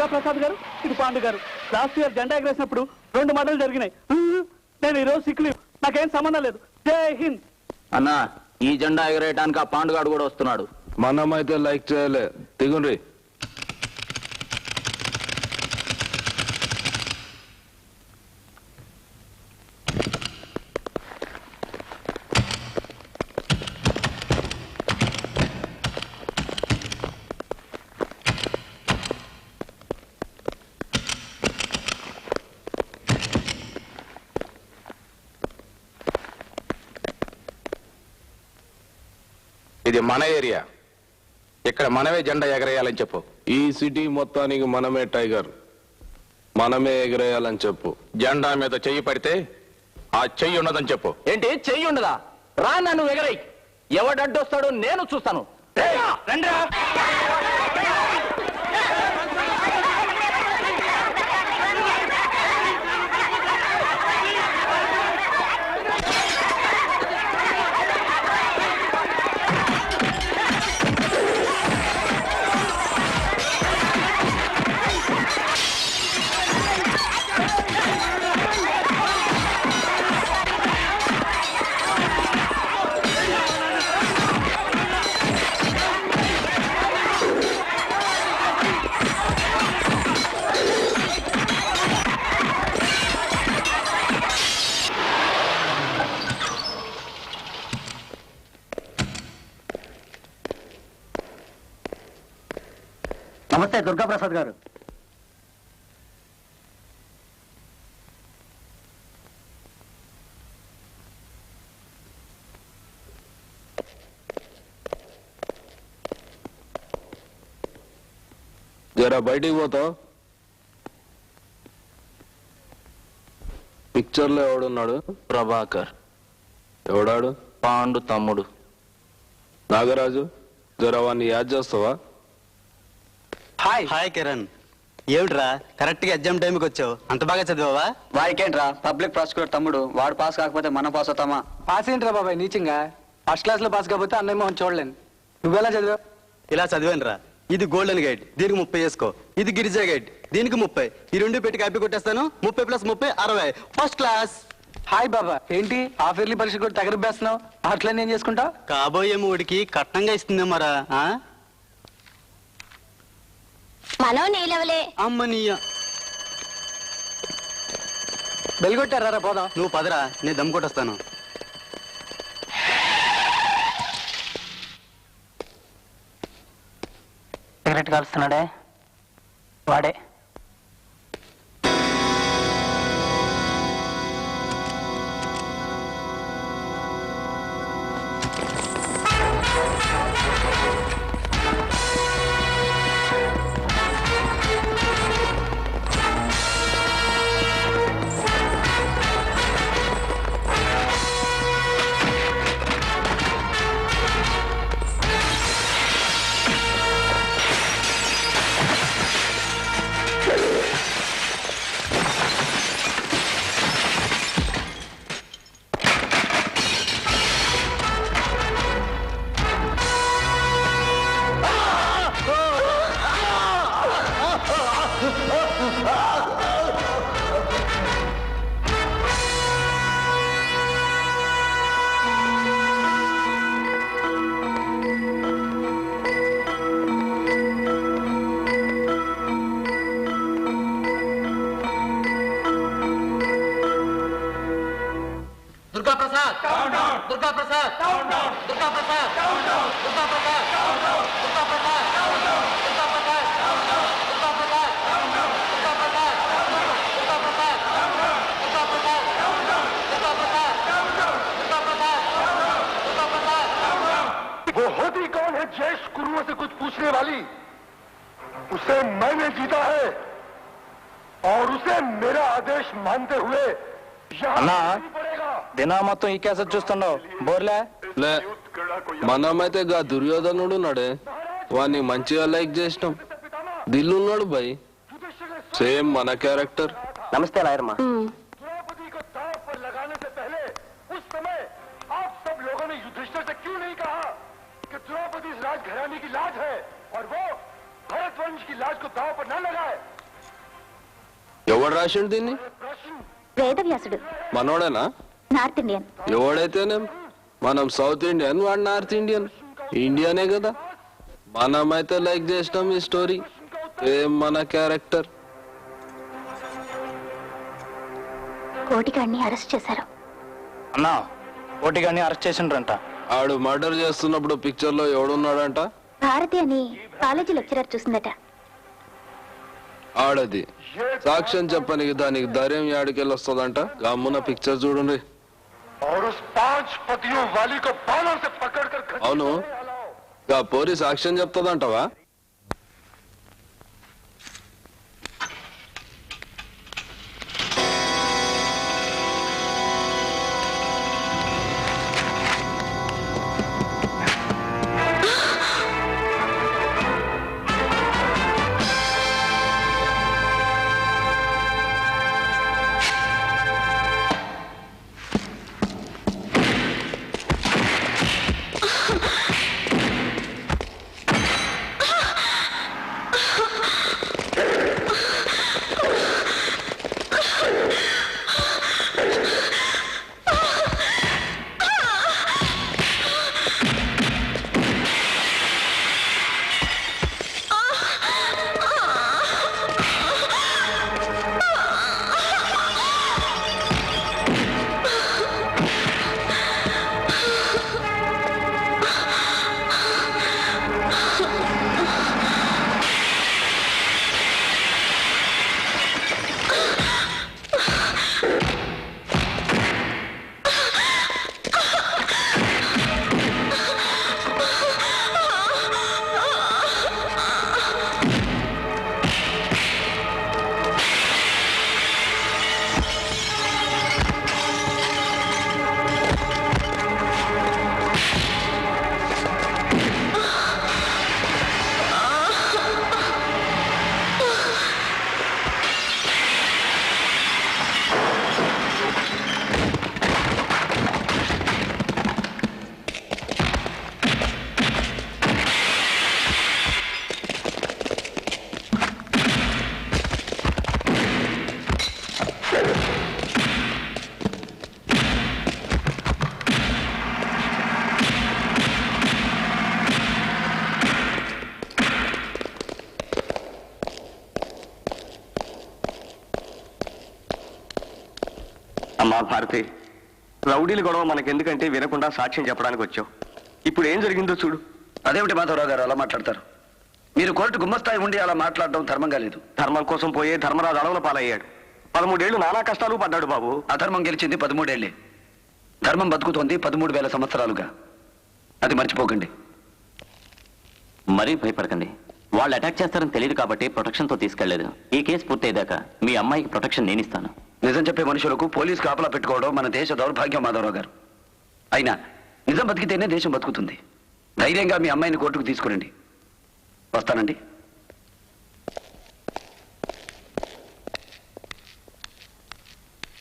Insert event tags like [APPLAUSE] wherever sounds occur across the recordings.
దుర్గా ప్రసాద్ గారు ఇది పాండు గారు. లాస్ట్ ఇయర్ జెండా ఎగరేసినప్పుడు రెండు మడలు జరిగినాయి. నేను ఈ రోజు సిక్లీ నాకేం సంబంధం లేదు. జై హింద్. అన్నా ఈ జెండా ఎగరేయడానికి ఆ పాండుగాడు కూడా వస్తున్నాడు. మనమైతే లైక్ చేయలే. దిగుండ్రి. ఇది మన ఏరియా. ఇక్కడ మనమే జెండా ఎగరేయాలని చెప్పు. ఈ సిటీ మొత్తానికి మనమే టైగర్. మనమే ఎగరేయాలని చెప్పు. జెండా మీద చెయ్యి పడితే ఆ చెయ్యి ఉన్నదని చెప్పు. ఏంటి? చెయ్యి ఉండదా రా నన్ను ఎగరై ఎవడడ్డొస్తాడో నేను చూస్తాను. నమస్తే దుర్గా ప్రసాద్ గారు. జరా బయటికి పోతావు? పిక్చర్లో ఎవడున్నాడు? ప్రభాకర్. ఎవడాడు? పాండు తమ్ముడు. నాగరాజు జరా వాడిని యాద్ చేస్తావా? హాయ్ హాయ్ కిరణ్ ఏమిట్రా? కరెక్ట్గా ఎగ్జామ్ టైంకి వచ్చావు. అంత బాగా చదివావా? వాడికేంట్రా? పబ్లిక్ ప్రాసిక్యూటర్ తమ్ముడు. వాడు పాస్ కాకపోతే మనం పాస్ అవుతామా? పాస్ ఏంట్రా బాబాయ్? నీచంగా? ఫస్ట్ క్లాస్లో పాస్ కాకపోతే అన్నయ్య మోహన్ చూడలేను. నువ్వెలా చదివావు? ఇలా చదివాను రా ఇది గోల్డెన్ గైడ్ దీనికి ముప్పై వేసుకో. ఇది గిరిజా గైడ్ దీనికి ముప్పై. ఈ రెండు పెట్టి కాపీ కొట్టేస్తాను. ముప్పై ప్లస్ ముప్పై అరవై. ఫస్ట్ క్లాస్ హాయ్ బాబా. ఏంటి? హాఫ్ ఇయర్లీ పరీక్ష కూడా తగరిపేస్తున్నావు? అట్లనే ఏం చేసుకుంటావు? కాబోయే మూడికి కట్నంగా ఇస్తుందేమరా? మనం నీలవలే అమ్మనీయ. బెల్గొట్టారా పోదాం. నువ్వు పదరా నేను దమ్ కొట్టేస్తాను. సిగరెట్ కాలుస్తున్నాడే? వాడే. प्रसाद दुर्गा प्रसाद दुर्गा प्रसाद दुर्गा प्रसाद दुर्गा प्रसाद दुर्गा प्रसाद दुर्गा प्रसाद दुर्गा प्रसाद दुर्गा प्रसाद दुर्गा प्रसाद दुर्गा प्रसाद दुर्गा प्रसाद दुर्गा प्रसाद वो होती कौन है जैश गुरुओं से कुछ पूछने वाली उसे मैंने जीता है और उसे मेरा आदेश मानते हुए यहाँ దినా మొత్తం ఈ కేసెట్ చూస్తున్నావు. బోర్లే? లే మనమైతే గా దుర్యోధనుడు ఉన్నాడే. వాడిని మంచిగా లైక్ చేసినాం. దిల్లు ఉన్నాడు బై. సేమ్ మన క్యారెక్టర్. నమస్తే లాయర్మా. ఎవడు రాసిండు దీన్ని? మనోడేనా? North Indian. ఎవడైతేనేం మనం సౌత్ ఇండియన్ వాడు నార్త్ ఇండియన్. ఇండియానే కదా. మనమైతే లైక్ చేసినాం ఈ స్టోరీ. ఏం మన క్యారెక్టర్? కోటిగాడిని అరెస్ట్ చేశారు. అన్నా ఓటిగాన్ని అరెస్ట్ చేసిండ్రంట. ఆడు మర్డర్ చేస్తున్నప్పుడు పిక్చర్లో ఎవడున్నాడంట? భారతి అని కాలేజీ లెక్చరర్ చూసిందట. ఆడది. సాక్ష్యం చెప్పనికి దానికి ధైర్యం యాడికెళ్ళి వస్తుందంట గమ్మున పిక్చర్ చూడండి और उस पांच पतियों वाली को बालों से पकड़कर खच्चर అవును में हलाओ గా పోరి సాక్ష్యం చెప్తుందంటవా అమ్మా భారతి రౌడీల గొడవ మనకెందుకంటే వినకుండా సాక్ష్యం చెప్పడానికి వచ్చావు. ఇప్పుడు ఏం జరిగిందో చూడు. అదేమిటి మాధవరావు గారు అలా మాట్లాడతారు? మీరు కోర్టు గుమ్మస్థాయి ఉండి అలా మాట్లాడడం ధర్మంగా లేదు. ధర్మం కోసం పోయే ధర్మరాజు అడవుల పాలయ్యాడు. పదమూడేళ్ళు నానా కష్టాలు పడ్డాడు బాబు. అధర్మం గెలిచింది పదమూడేళ్ళే ధర్మం బతుకుతోంది పదమూడు వేల సంవత్సరాలుగా. అది మర్చిపోకండి. మరీ భయపడకండి. వాళ్ళు అటాక్ చేస్తారని తెలియదు కాబట్టి ప్రొటెక్షన్తో తీసుకెళ్ళేదు. ఈ కేసు పూర్తయ్యేదాకా మీ అమ్మాయికి ప్రొటెక్షన్ నేను ఇస్తాను నిజం చెప్పే మనుషులకు పోలీసు కాపలా పెట్టుకోవడం మన దేశ దౌర్భాగ్యం మాధవరావు గారు. అయినా నిజం బతికితేనే దేశం బతుకుతుంది. ధైర్యంగా మీ అమ్మాయిని కోర్టుకు తీసుకురండి. వస్తానండి.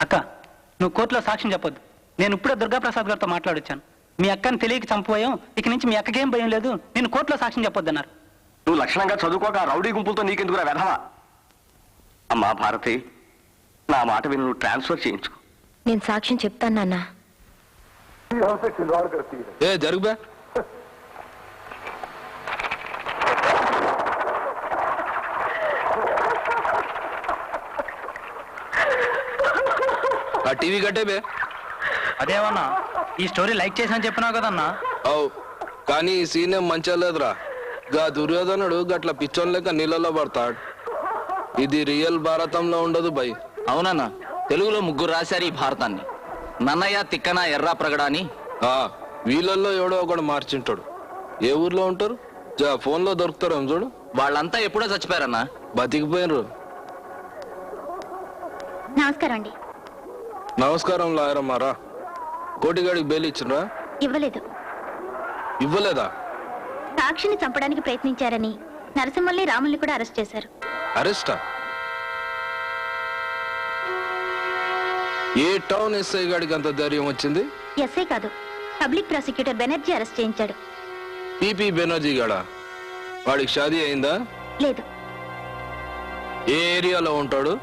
అక్క నువ్వు కోర్టులో సాక్ష్యం చెప్పొద్దు. నేను ఇప్పుడే దుర్గాప్రసాద్ గారితో మాట్లాడొచ్చాను. మీ అక్కని తెలియక చంపిపోయాం. ఇక నుంచి మీ అక్కకేం భయం లేదు. నేను కోర్టులో సాక్ష్యం చెప్పొద్దన్నారు. నువ్వు లక్షణంగా చదువుకోక రౌడీ గుంపులతో నీకెందుకురా వెధవా? అమ్మా భారతి నా మాట విని నువ్వు ట్రాన్స్ఫర్ చేయించు నేను సాక్ష్యం చెప్తాను నాన్న. ఏ జరుగుబా ఆ టీవీ కట్టేబే అదేమన్నా ఈ స్టోరీ లైక్ చేసినా చెప్పినావు కదన్నా? అవు కానీ ఈ సీన్ ఏం మంచిగా లేదురా. గా దుర్యోధనుడు గట్ల పిచ్చోన్ లెక్క నీళ్ళలో పడతాడు. ఇది రియల్ భారతంలో ఉండదు బై. అవునన్నా తెలుగులో ముగ్గురు రాశారు ఈ భారతాన్ని. నన్నయ్య తిక్కన ఎర్రా ప్రగడ అని. ఆ వీళ్ళల్లో ఎవడో ఒకడు మార్చింటాడు. ఏ ఊర్లో ఉంటారు? జా ఫోన్లో దొరుకుతారు చూడు. వాళ్ళంతా ఎప్పుడో చచ్చిపోయారన్నా. బతికిపోయినరు. నమస్కారం అండి. నమస్కారం లాయరమ్మారా కోటిగాడికి బెయిల్ ఇచ్చినరా ఇవ్వలేదు. ఇవ్వలేదా? సాక్షిని చంపడానికి ప్రయత్నించారని నరసింహల్ని రాముల్ని కూడా అరెస్ట్ చేశారు. అరెస్టా? ఏ టౌన్ ఎస్ఐ గారికి అంత ధైర్యం వచ్చింది? ఎస్ఐ కాదు పబ్లిక్ ప్రాసిక్యూటర్ బెనర్జీ అరెస్ట్ చేయించాడు. పిపి బెనర్జీ గాడా? వాడికి షాదీ అయిందా? లేదు. ఏ ఏరియాలో ఉంటాడు?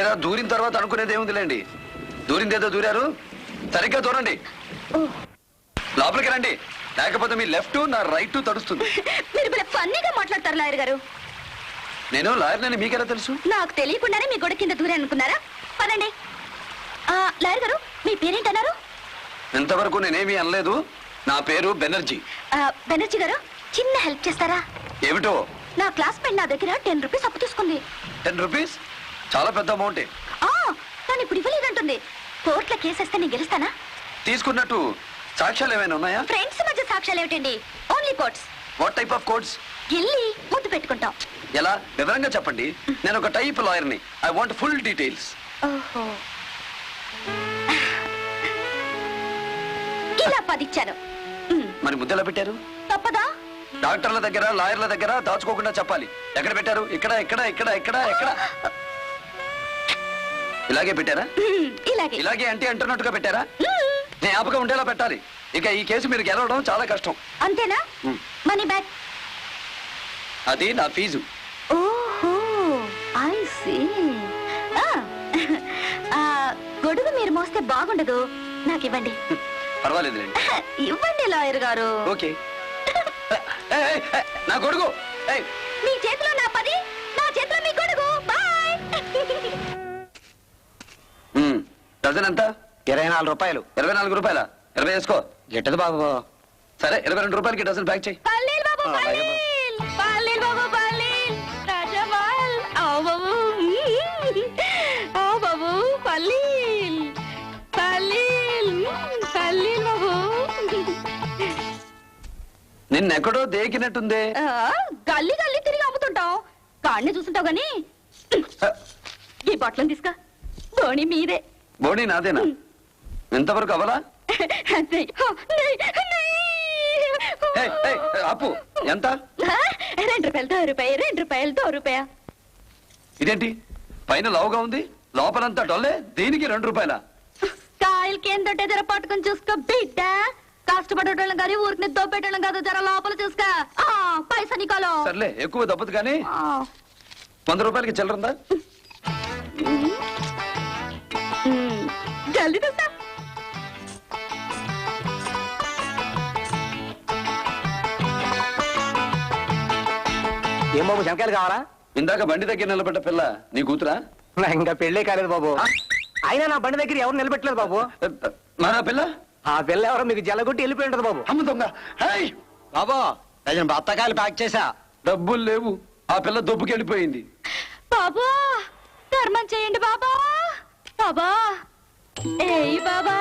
తీరా దూరిన తర్వాత అనుకునేది ఏముందిలేండి? దూరిందేదో దూరారు? సరిగ్గా దూరండి. లోపలికి రండి. లేకపోతే మీ లెఫ్ట్ నా రైట్ తడుస్తుంది. మీరు భలే ఫన్నీగా మాట్లాడతారు లాయర్ గారు. నేను లాయర్నని మీకెలా తెలుసు? నాకు తెలియకుండానే మీ గొడవ కింద దూరే అనుకున్నారా? పదండి. ఆ, లాయర్ గారు మీ పేరేంటన్నారు? ఇంతవరకు నేనేమీ అనలేదు. నా పేరు బెనర్జీ. ఆ, బెనర్జీ గారు చిన్న హెల్ప్ చేస్తారా? ఏమిటో? నా క్లాస్మేట్ నా దగ్గర టెన్ రూపీస్ అప్పు తీసుకుంది. Ten rupees? చాలా పెద్ద అమౌంటే తను ఇప్పుడు ఇవ్వలేదంటుంది. కోర్టులో కేసేస్తే నేను గెలుస్తానా? తీసుకున్నట్టు సాక్ష్యాలు ఏమైనా ఉన్నాయా? ఫ్రెండ్స్ మధ్య సాక్ష్యాలు ఏమిటండి? Only courts what type of codes వెళ్ళి ముద్దు పెట్టుకుంటాం. ఎలా? వివరంగా చెప్పండి. నేను ఒక టైప్ లాయర్ని ఐ వాంట్ ఫుల్ డీటెయిల్స్ ఓహో. ఇలా పదిచ్చాను. మరి ముద్దెలా పెట్టారు? తప్పదా? డాక్టర్ల దగ్గర లాయర్ల దగ్గర దాచుకోకుండా చెప్పాలి. ఎక్కడ పెట్టారు? ఇక్కడ ఇక్కడ ఇక్కడ ఇక్కడ ఎక్కడ ఇలాగే పెట్టారా? [LAUGHS] ఇలాగే. ఇలాగే అంటే అంటున్నట్టుగా పెట్టారా? [LAUGHS] జ్ఞాపకం ఉండేలా పెట్టాలి. ఇక ఈ కేసు మీరు గెలవడం చాలా కష్టం. అంతేనా. Money back. అది నా ఫీజు. ఓహో ఐ సీ. [LAUGHS] గొడుగు మీరు మోస్తే బాగుండదు. నాకు ఇవ్వండి. పర్వాలేదు ఇవ్వండి లాయర్ గారు. ఓకే. నా ఏయ్, మీ చేతిలో నా పది నా చేతిలో మీ గొడుగు బాయ్ ఉమ్, డజన్ ఎంత? ఇరవై నాలుగు రూపాయలు. ఇరవై నాలుగు రూపాయల? ఇరవై వేసుకో. గిట్టదు బాబు. సరే ఇరవై రెండు రూపాయలకి డజన్ ప్యాక్ చేయి. పల్లీల్ బాబు ఆ, అలాగే బాబు. పల్లీల్. పల్లీల్ బాబు పల్లీల్. రాజమాల్ ఆవు బాబు మ్మ్. ఆవు బాబు పల్లీల్. పల్లీల్ మ్మ్. పల్లీల్ బాబు. నిన్నెక్కడో దేకినట్టుందే. ఆ, గల్లీ గల్లీ తిరిగి అమ్ముతుంటాం కాడిని చూస్తుంటావు గాని. ఈ బట్టలను తీసుకా. ధోని మీదే. బోడీ నాదేనా? అవలా. ఏయ్, ఏయ్, అప్పు ఎంత? రెండు రూపాయలు దో రూపాయి రెండు రూపాయలు దో రూపాయ. ఇదేంటి? పైన లావుగా ఉంది లోపలంతా డొల్లే దీనికి రెండు రూపాయల? కాయలకి ఏంటంటే జర పట్టుకొని చూసుకో బిడ్డ. కష్టపడేటోళ్ళం కానీ ఊరికి దోపేటోళ్ళం కాదు జర లోపల చూసుకో. పైసా నీకోలో. సర్లే ఎక్కువ దప్పదు కానీ వంద రూపాయలకి చిల్లరుందా జల్దీ ఏం బాబు శంకాయలు కావాలా? ఇందాక బండి దగ్గర నిలబడ్డ పిల్ల నీ కూతురా? నా ఇంకా పెళ్ళే కాలేదు బాబు? అయినా నా బండి దగ్గర ఎవరు నిలబెట్టలేదు బాబు? మన పిల్ల? ఆ పిల్ల ఎవరో మీకు జల్లగొట్టి వెళ్ళిపోయి ఉంటది బాబు. అమ్మ దొంగ. హేయ్! బాబు డజన్ బత్తకాయలు ప్యాక్ చేసా డబ్బులు లేవు. ఆ పిల్ల దొబ్బుకెళ్ళిపోయింది. బాబా ధర్మం చేయండి బాబా. బాబా ఏయ్ బాబా!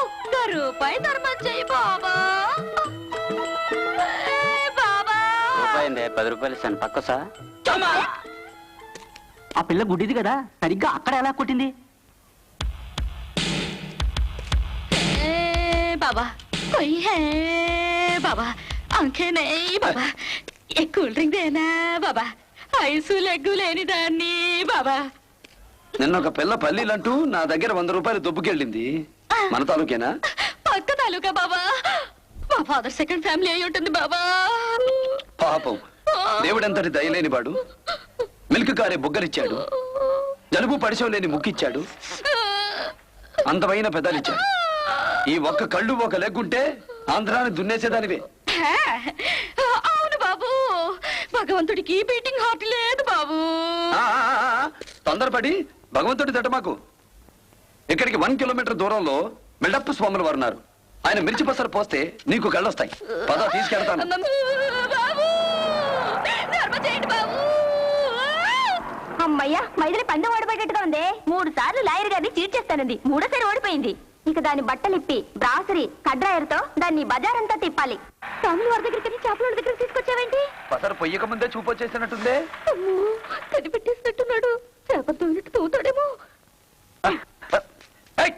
ఒక్క రూపాయి ధర్మం చేయి బాబా! ఏయ్ బాబా! పది రూపాయలు ఇస్తాను. పక్క సార్ ఆ పిల్ల గుడ్డిది కదా సరిగ్గా అక్కడ ఎలా కొట్టింది? ఏ బాబా! కొయ్ హే బాబా! అంకే నెయ్ బాబా! ఏ కూల్ డ్రింక్ దేనా బాబా! ఐసు లెగ్గు లేని దాన్ని బాబా! నిన్న ఒక పిల్ల పల్లీలంటూ నా దగ్గర వంద రూపాయలు దొబ్బుకెళ్ళింది. మన తాలూకేనా? పక్క తాలూకా బాబా మా ఫాదర్ సెకండ్ ఫ్యామిలీ అయి ఉంటుంది బాబా పాపం. దేవుడంతటి దయలేని వాడు. మిల్క్ కారే బొగ్గలిచ్చాడు. జలుబు పడిశం లేని ముక్కిచ్చాడు అందమైన పెదాలిచ్చాడు. ఈ ఒక్క కళ్ళు ఒక లెగ్గుంటే ఆంధ్రాన్ని దున్నేసేదానివే. అవును బాబు. భగవంతుడికి బీటింగ్ హార్ట్ లేదు బాబు. తొందరపడి భగవంతుడి దట మాకు. ఇక్కడికి వన్ కిలోమీటర్ దూరంలో మిల్డప్ప స్వాములు వారు ఉన్నారు ఆయన మిర్చి పసరు పోస్తే నీకు కళ్ళొస్తాయి. పద తీసుకెళ్తాను. అమ్మయ్యా మైదిలి పందెం ఓడిపోయేట్టుగా ఉంది. మూడు సార్లు లాయర్ గారిని చీట్ చేస్తానంది. మూడోసారి ఓడిపోయింది. ఇక దాని బట్టలిప్పి బ్రాసరీ కడ్రాయర్తో దాన్ని బజారంతా తిప్పాలి. స్వాముల వారి దగ్గరికి చేపల దగ్గర తీసుకొచ్చావేంటి? పసరు పొయ్యక ముందే చూపొచ్చేసినట్టుందే. అమ్మో, కనిపెట్టేసినట్టున్నాడు. ప్రభుత్వం తోతాడేమో.